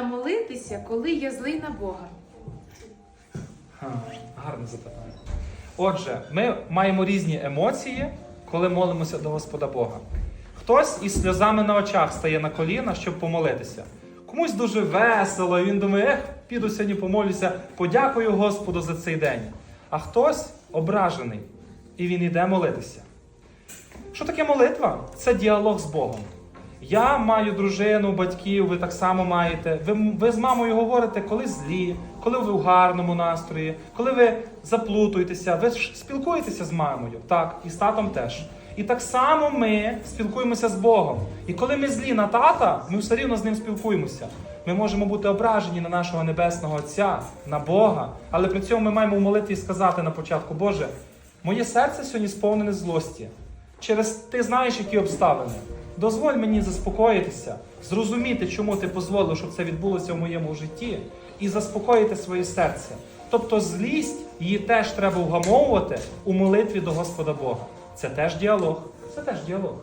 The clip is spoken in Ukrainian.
можна молитися, коли я злий на Бога? Гарне запитання. Отже, ми маємо різні емоції, коли молимося до Господа Бога. Хтось із сльозами на очах стає на коліна, щоб помолитися. Комусь дуже весело, і він думає, ех, піду сьогодні помолюся, подякую Господу за цей день. А хтось ображений, і він йде молитися. Що таке молитва? Це діалог з Богом. Я маю дружину, батьків, ви так само маєте. Ви, ви з мамою говорите, коли злі, коли ви в гарному настрої, коли ви заплутуєтеся, ви ж спілкуєтеся з мамою, так, і з татом теж. І так само ми спілкуємося з Богом. І коли ми злі на тата, ми все рівно з ним спілкуємося. Ми можемо бути ображені на нашого небесного Отця, на Бога, але при цьому ми маємо в молитві сказати на початку, Боже, моє серце сьогодні сповнене злості. Через ти знаєш, які обставини. Дозволь мені заспокоїтися, зрозуміти, чому ти дозволив, щоб це відбулося в моєму житті, і заспокоїти своє серце. Тобто злість її теж треба вгамовувати у молитві до Господа Бога. Це теж діалог. Це теж діалог.